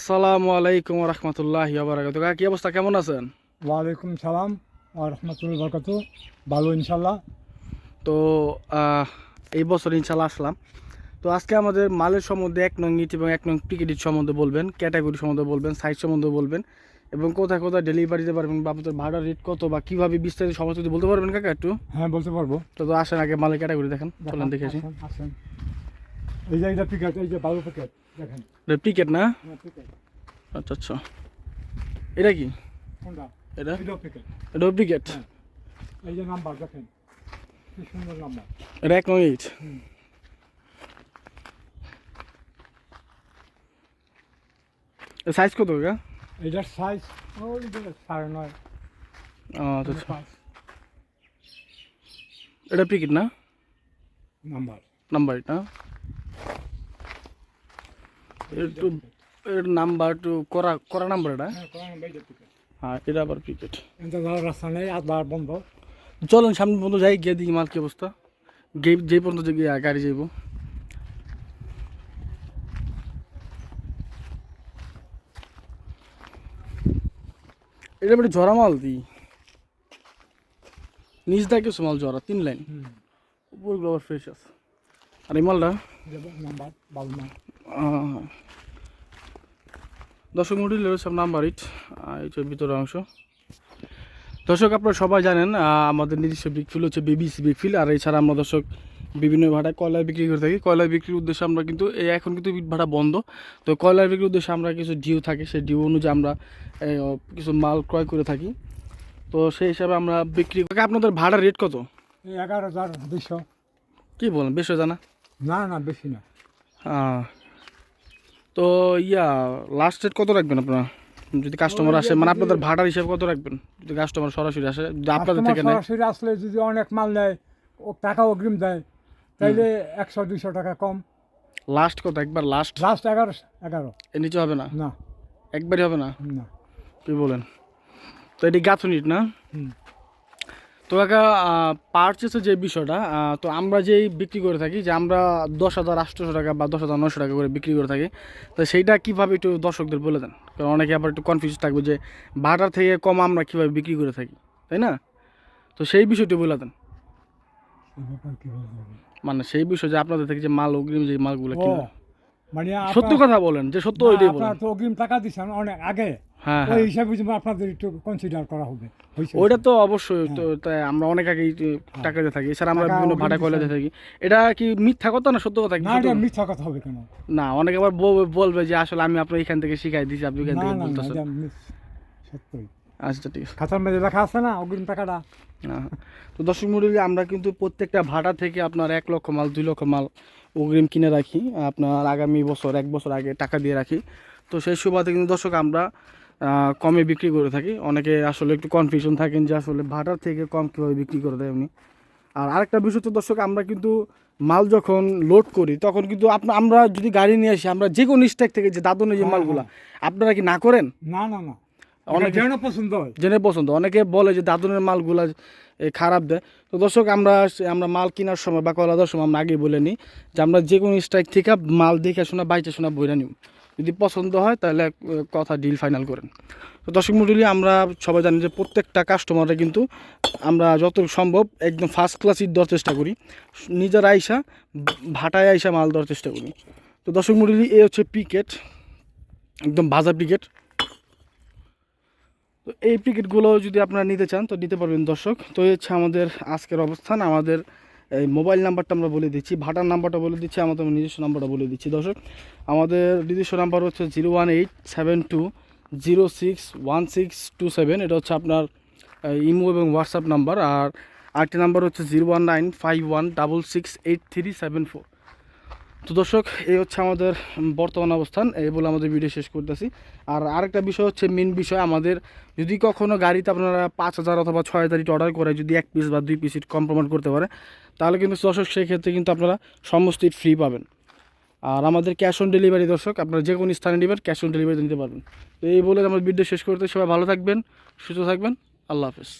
আসসালামু আলাইকুম রহমতুল্লাহ বারাকাতু কাকা কি অবস্থা? কেমন আছেন? ওয়ালাইকুম সালাম ওয়া রহমতুল্লাহ বরকাত ভালো ইনশাল্লাহ তো এই বছর ইনশাল্লাহ আসলাম। তো আজকে আমাদের মালের সম্বন্ধে এক নং ইট এবং এক নং পিকেটির সম্বন্ধে বলবেন ক্যাটাগরি সম্বন্ধে বলবেন সাইজ সম্বন্ধে বলবেন এবং কোথায় কোথায় ডেলিভারি দিতে পারবেন বা আপনাদের ভাড়ার রেট কত বা কীভাবে বিস্তারিত সমস্ত বলতে পারবেন কাকা একটু? হ্যাঁ বলতে পারব। তো আসেন আগে মালের ক্যাটাগরি দেখেন। চলেন দেখে আসি। এই যে এইটা প্যাকেট এই যে ভালো প্যাকেট দেখেন। পিকেট না? হ্যাঁ প্যাকেট আচ্ছা আচ্ছা। এটা কি? কোনটা? এটা? এইটাও প্যাকেট এটাও পিকেট হ্যাঁ। এই যে নাম্বার দেখেন। কি সুন্দর নাম্বার এটা এক নং ইট। হুম। সাইজ কত কাকা এইটার সাইজ ওই যে সাড়ে নয়। ও, আচ্ছা আচ্ছা। পাঁচ। এটা পিকেট না? নাম্বার নাম্বার এটা। একটু এর নাম্বার একটু করা করা নাম্বার এটা? হ্যাঁ হ্যাঁ এটা আবার যাওয়ার রাস্তা নেই আবার বন্ধ। চলেন সামনে পর্যন্ত যাই গিয়ে দিই মাল কি অবস্থা। গে যে পর্যন্ত যে গাড়ি যাইব। এটা বেটে জরা মাল দি। নিচ দা কিছু মাল জরা তিন লাইন। উপরগুলো আবার ফ্রেশ আছে। আর এই মালটা এই দর্শক মন্ডলী রয়েছে নাম্বার ইট এইটার ভিতরের অংশ। দর্শক আপনারা সবাই জানেন আমাদের নিজস্ব বিগফিল হচ্ছে বিবিসি বিগফিল আর এছাড়া আমরা দর্শক বিভিন্ন ভাড়ায় কয়লা বিক্রি করে থাকি। কয়লা বিক্রির উদ্দেশ্যে আমরা কিন্তু এই এখন কিন্তু ইট ভাড়া বন্ধ। তো কয়লার বিক্রির উদ্দেশ্যে আমরা কিছু ডিউ থাকে সেই ডিউ অনুযায়ী আমরা কিছু মাল ক্রয় করে থাকি। তো সেই হিসাবে আমরা বিক্রি আপনাদের ভাড়া রেট কত? এগারো হাজার দুইশো। কি বলেন বেশ জানা না না বেশি না। তো ইয়া লাস্ট রেট কত রাখবেন আপনারা? যদি কাস্টমার আসে মানে আপনাদের ভাড়ার হিসাব কত রাখবেন? যদি কাস্টমার সরাসরি আসে যদি আপনাদের থেকে নেয়। সরাসরি আসলে যদি অনেক মাল নেয় ও টাকা অগ্রিম দেয় তাইলে একশো দুইশো টাকা কম। লাস্ট কত? একবার লাস্ট লাস্ট এগারো এগারো। এর নিচে হবে না? না। একবারই হবে না? না। কি বলেন? তো এটি গাঁথুনিট না? হুম। তো কাকা পারচেসের যে বিষয়টা তো আমরা যেই বিক্রি করে থাকি যে আমরা দশ হাজার আটশোশো টাকা বা দশ হাজার নশো টাকা করে বিক্রি করে থাকি তো সেইটা কীভাবে একটু দর্শকদের বলে দেন? কারণ অনেকে আবার একটু কনফিউজ থাকবে যে ভাড়ার থেকে কম আমরা কীভাবে বিক্রি করে থাকি তাই না? তো সেই বিষয়টি বলে দেন? মানে সেই বিষয় যে আপনাদের থেকে যে মাল অগ্রিম যে মালগুলো মানে সত্য কথা বলেন যে সত্য ওইটাই বলেন। তো অগ্রিম টাকা দিচ্ছেন অনেক আগে। হ্যাঁ ওই হ্যাঁ। হিসাবে আপনাদের একটু কনসিডার করা হবে। ওইটা তো অবশ্যই তো তাই আমরা অনেক আগেই টাকা দিয়ে থাকি। এছাড়া আমরা বিভিন্ন ভাড়া থাকি। এটা কি মিথ্যা কথা না সত্য কথা? না এটা মিথ্যা কথা হবে কেন? না অনেকে আবার বলবে যে আসলে আমি আপনার এখান থেকে শিখাই দিছি আপনি এখান থেকে বলতেছেন। সত্যই। আচ্ছা ঠিক আছে। খাতার মধ্যে লেখা আছে না অগ্রিম টাকাটা? হ্যাঁ। তো দর্শক মন্ডলী আমরা কিন্তু প্রত্যেকটা ভাড়া থেকে আপনার এক লক্ষ মাল দুই লক্ষ মাল অগ্রিম কিনে রাখি। আপনার আগামী বছর এক বছর আগে টাকা দিয়ে রাখি। তো সেই সুবাদে কিন্তু দর্শক আমরা কমে বিক্রি করে থাকি। অনেকে আসলে একটু কনফিউশন থাকেন যে আসলে ভাটার থেকে কম কীভাবে বিক্রি করে দেয় উনি। আর আরেকটা বিষয় তো দর্শক আমরা কিন্তু মাল যখন লোড করি তখন কিন্তু আপনার আমরা যদি গাড়ি নিয়ে আসি আমরা যে কোনো স্ট্যাক থেকে যে দাদনের যে হ্যাঁ, মালগুলা আপনারা কি না করেন? না না না। অনেক যেন পছন্দ হয়। জেনে পছন্দ অনেকে বলে যে দাদনের মালগুলা খারাপ দেয়। তো দর্শক আমরা আমরা মাল কেনার সময় বা কলা দেওয়ার সময় আমরা আগে বলে নিই যে আমরা যে কোনো স্ট্রাইক থেকে মাল দেখে শোনা বাইচে শোনা বইরা নিব। যদি পছন্দ হয় তাহলে কথা ডিল ফাইনাল করেন। তো দর্শক মন্ডলী, আমরা সবাই জানি যে প্রত্যেকটা কাস্টমারে কিন্তু আমরা যত সম্ভব একদম ফার্স্ট ক্লাস ইট দেওয়ার চেষ্টা করি। নিজের আইসা, ভাটায় আইসা মাল দেওয়ার চেষ্টা করি। তো দর্শক মন্ডলী, এ হচ্ছে পিকেট একদম ভাজা পিকেট তো এই পিকেটগুলো যদি আপনারা নিতে চান, তো নিতে পারবেন দর্শক। তো এই হচ্ছে আমাদের আজকের অবস্থান, আমাদের এই মোবাইল নাম্বারটা আমরা বলে দিচ্ছি, ভাটার নাম্বারটা বলে দিচ্ছি আমাদের নিজস্ব নাম্বারটা বলে দিচ্ছি। দর্শক, আমাদের নিজস্ব নাম্বার হচ্ছে zero one eight seven two zero six one six two seven. এটা হচ্ছে আপনার ইমো এবং হোয়াটসঅ্যাপ নাম্বার। আর আরেকটি নাম্বার হচ্ছে zero one nine five one double six eight three seven four. তো দর্শক, এই হচ্ছে আমাদের বর্তমান অবস্থান। এই বলে আমাদের ভিডিও শেষ করতেছি। আর আরেকটা বিষয় হচ্ছে মেন বিষয় আমাদের, যদি কখনও গাড়িতে আপনারা পাঁচ হাজার অথবা ছয় হাজার ইট অর্ডার করে যদি এক পিস বা দুই পিস ইট কম্প্রোমাইজ করতে পারে, তাহলে কিন্তু দর্শক সেক্ষেত্রে কিন্তু আপনারা সমস্ত ইট ফ্রি পাবেন। আর আমাদের ক্যাশ অন ডেলিভারি দর্শক, আপনারা যে কোনো স্থানে নেবেন ক্যাশ অন ডেলিভারি নিতে পারবেন। তো এই বলে আমাদের ভিডিও শেষ করতে সবাই ভালো থাকবেন, সুস্থ থাকবেন। আল্লাহ হাফেজ।